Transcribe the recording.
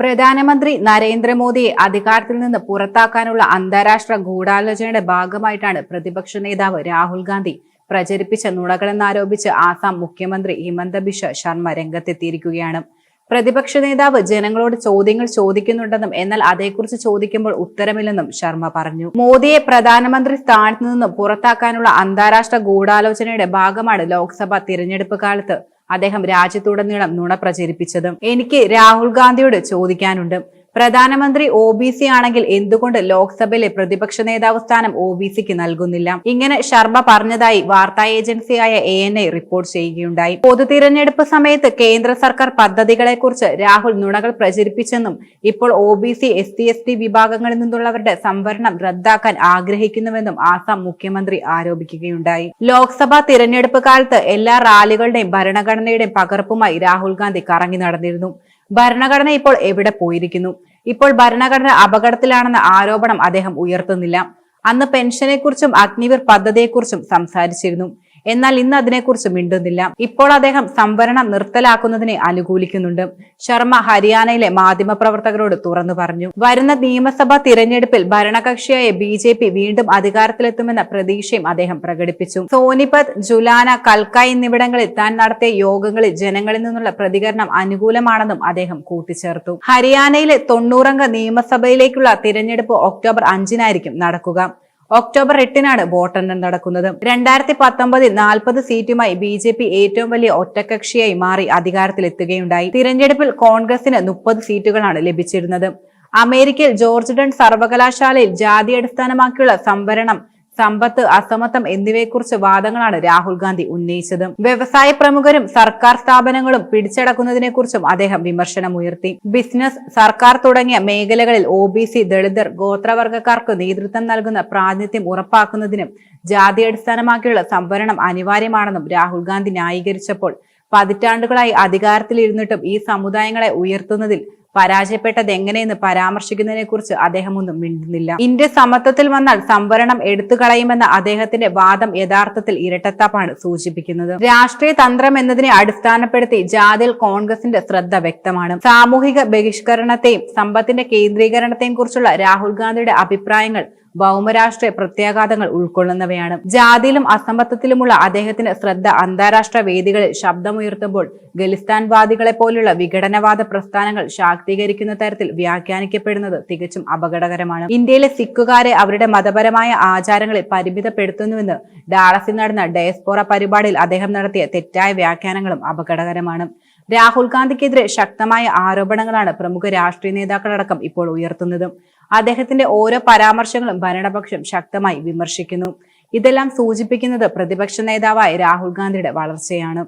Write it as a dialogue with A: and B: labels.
A: പ്രധാനമന്ത്രി നരേന്ദ്രമോദിയെ അധികാരത്തിൽ നിന്ന് പുറത്താക്കാനുള്ള അന്താരാഷ്ട്ര ഗൂഢാലോചനയുടെ ഭാഗമായിട്ടാണ് പ്രതിപക്ഷ നേതാവ് രാഹുൽ ഗാന്ധി പ്രചരിപ്പിച്ച നുണകളെന്നാരോപിച്ച് ആസാം മുഖ്യമന്ത്രി ഹിമന്ത ബിശ്വ ശർമ്മ രംഗത്തെത്തിയിരിക്കുകയാണ്. പ്രതിപക്ഷ നേതാവ് ജനങ്ങളോട് ചോദ്യങ്ങൾ ചോദിക്കുന്നുണ്ടെന്നും എന്നാൽ അതേക്കുറിച്ച് ചോദിക്കുമ്പോൾ ഉത്തരമില്ലെന്നും ശർമ്മ പറഞ്ഞു. മോദിയെ പ്രധാനമന്ത്രി സ്ഥാനത്ത് നിന്നും പുറത്താക്കാനുള്ള അന്താരാഷ്ട്ര ഗൂഢാലോചനയുടെ ഭാഗമാണ് ലോക്സഭാ തിരഞ്ഞെടുപ്പ് കാലത്ത് അദ്ദേഹം രാജ്യത്തുടനീളം നുണ പ്രചരിപ്പിച്ചതും എനിക്ക് രാഹുൽ ഗാന്ധിയോട് ചോദിക്കാനുണ്ട്. പ്രധാനമന്ത്രി ഒ ബി സി ആണെങ്കിൽ എന്തുകൊണ്ട് ലോക്സഭയിലെ പ്രതിപക്ഷ നേതാവ് സ്ഥാനം ഒ ബി സിക്ക് നൽകുന്നില്ല? ഇങ്ങനെ ശർമ്മ പറഞ്ഞതായി വാർത്താ ഏജൻസിയായ എ എൻ ഐ റിപ്പോർട്ട് ചെയ്യുകയുണ്ടായി. പൊതു തിരഞ്ഞെടുപ്പ് സമയത്ത് കേന്ദ്ര സർക്കാർ പദ്ധതികളെക്കുറിച്ച് രാഹുൽ നുണകൾ പ്രചരിപ്പിച്ചെന്നും ഇപ്പോൾ O B C S T S T വിഭാഗങ്ങളിൽ നിന്നുള്ളവരുടെ സംവരണം റദ്ദാക്കാൻ ആഗ്രഹിക്കുന്നുവെന്നും ആസാം മുഖ്യമന്ത്രി ആരോപിക്കുകയുണ്ടായി. ലോക്സഭാ തിരഞ്ഞെടുപ്പ് കാലത്ത് എല്ലാ റാലികളുടെയും ഭരണഘടനയുടെയും പകർപ്പുമായി രാഹുൽ ഗാന്ധി കറങ്ങി നടന്നിരുന്നു. ഭരണഘടന ഇപ്പോൾ എവിടെ പോയിരിക്കുന്നു? ഇപ്പോൾ ഭരണഘടന അപകടത്തിലാണെന്ന ആരോപണം അദ്ദേഹം ഉയർത്തുന്നില്ല. അന്ന് പെൻഷനെക്കുറിച്ചും അഗ്നിവീർ പദ്ധതിയെക്കുറിച്ചും സംസാരിച്ചിരുന്നു. എന്നാൽ ഇന്ന് അതിനെക്കുറിച്ച് മിണ്ടുന്നില്ല. ഇപ്പോൾ അദ്ദേഹം സംവരണം നിർത്തലാക്കുന്നതിനെ അനുകൂലിക്കുന്നുണ്ട്. ശർമ്മ ഹരിയാനയിലെ മാധ്യമപ്രവർത്തകരോട് തുറന്നു പറഞ്ഞു. വരുന്ന നിയമസഭാ തിരഞ്ഞെടുപ്പിൽ ഭരണകക്ഷിയായ ബി ജെ പി വീണ്ടും അധികാരത്തിലെത്തുമെന്ന പ്രതീക്ഷയും അദ്ദേഹം പ്രകടിപ്പിച്ചു. സോനിപത് ജുലാന കൽക്ക എന്നിവിടങ്ങളിൽ താൻ നടത്തിയ യോഗങ്ങളിൽ ജനങ്ങളിൽ നിന്നുള്ള പ്രതികരണം അനുകൂലമാണെന്നും അദ്ദേഹം കൂട്ടിച്ചേർത്തു. ഹരിയാനയിലെ തൊണ്ണൂറംഗ നിയമസഭയിലേക്കുള്ള തിരഞ്ഞെടുപ്പ് ഒക്ടോബർ അഞ്ചിനായിരിക്കും നടക്കുക. ഒക്ടോബർ എട്ടിനാണ് വോട്ടെണ്ണൽ നടക്കുന്നത്. രണ്ടായിരത്തി പത്തൊമ്പതിൽ നാൽപ്പത് സീറ്റുമായി ബി ജെ പി ഏറ്റവും വലിയ ഒറ്റകക്ഷിയായി മാറി അധികാരത്തിലെത്തുകയുണ്ടായി. തിരഞ്ഞെടുപ്പിൽ കോൺഗ്രസിന് മുപ്പത് സീറ്റുകളാണ് ലഭിച്ചിരുന്നത്. അമേരിക്കയിൽ ജോർജ് ഡൺ സർവകലാശാലയിൽ ജാതി അടിസ്ഥാനമാക്കിയുള്ള സംവരണം സമ്പത്ത് അസമത്വം എന്നിവയെക്കുറിച്ച് വാദങ്ങളാണ് രാഹുൽ ഗാന്ധി ഉന്നയിച്ചത്. വ്യവസായ പ്രമുഖരും സർക്കാർ സ്ഥാപനങ്ങളും പിടിച്ചടക്കുന്നതിനെക്കുറിച്ചും അദ്ദേഹം വിമർശനമുയർത്തി ബിസിനസ് സർക്കാർ തുടങ്ങിയ മേഖലകളിൽ ഒ ബി സി ദളിതർ ഗോത്രവർഗക്കാർക്ക് നേതൃത്വം നൽകുന്ന പ്രാതിനിധ്യം ഉറപ്പാക്കുന്നതിനും ജാതി അടിസ്ഥാനമാക്കിയുള്ള സംവരണം അനിവാര്യമാണെന്നും രാഹുൽ ഗാന്ധി ന്യായീകരിച്ചപ്പോൾ പതിറ്റാണ്ടുകളായി അധികാരത്തിലിരുന്നിട്ടും ഈ സമുദായങ്ങളെ ഉയർത്തുന്നതിൽ പരാജയപ്പെട്ടത് എങ്ങനെയെന്ന് പരാമർശിക്കുന്നതിനെ കുറിച്ച് അദ്ദേഹം ഒന്നും മിണ്ടുന്നില്ല. ഇന്ത്യ സമത്വത്തിൽ വന്നാൽ സംവരണം എടുത്തു കളയുമെന്ന അദ്ദേഹത്തിന്റെ വാദം യഥാർത്ഥത്തിൽ ഇരട്ടത്താപ്പാണ് സൂചിപ്പിക്കുന്നത്. രാഷ്ട്രീയ തന്ത്രം എന്നതിനെ അടിസ്ഥാനപ്പെടുത്തി ജാതിയിൽ കോൺഗ്രസിന്റെ ശ്രദ്ധ വ്യക്തമാണ്. സാമൂഹിക ബഹിഷ്കരണത്തെയും സമ്പത്തിന്റെ കേന്ദ്രീകരണത്തെയും കുറിച്ചുള്ള രാഹുൽ ഗാന്ധിയുടെ അഭിപ്രായങ്ങൾ ഭൗമരാഷ്ട്രീയ പ്രത്യാഘാതങ്ങൾ ഉൾക്കൊള്ളുന്നവയാണ്. ജാതിയിലും അസമത്വത്തിലുമുള്ള അദ്ദേഹത്തിന്റെ ശ്രദ്ധ അന്താരാഷ്ട്ര വേദികളിൽ ശബ്ദമുയർത്തുമ്പോൾ ഖലിസ്ഥാൻവാദികളെ പോലുള്ള വിഘടനവാദ പ്രസ്ഥാനങ്ങൾ ശാക്തീകരിക്കുന്ന തരത്തിൽ വ്യാഖ്യാനിക്കപ്പെടുന്നത് തികച്ചും അപകടകരമാണ്. ഇന്ത്യയിലെ സിഖുകാരെ അവരുടെ മതപരമായ ആചാരങ്ങളെ പരിമിതപ്പെടുത്തുന്നുവെന്ന് ഡാളസിൽ നടന്ന ഡയസ്പോറ പരിപാടിയിൽ അദ്ദേഹം നടത്തിയ തെറ്റായ വ്യാഖ്യാനങ്ങളും അപകടകരമാണ്. രാഹുൽ ഗാന്ധിക്കെതിരെ ശക്തമായ ആരോപണങ്ങളാണ് പ്രമുഖ രാഷ്ട്രീയ നേതാക്കളടക്കം ഇപ്പോൾ ഉയർത്തുന്നത്. അദ്ദേഹത്തിന്റെ ഓരോ പരാമർശങ്ങളും ഭരണപക്ഷം ശക്തമായി വിമർശിക്കുന്നു. ഇതെല്ലാം സൂചിപ്പിക്കുന്നത് പ്രതിപക്ഷ നേതാവായ രാഹുൽ ഗാന്ധിയുടെ വളർച്ചയാണ്.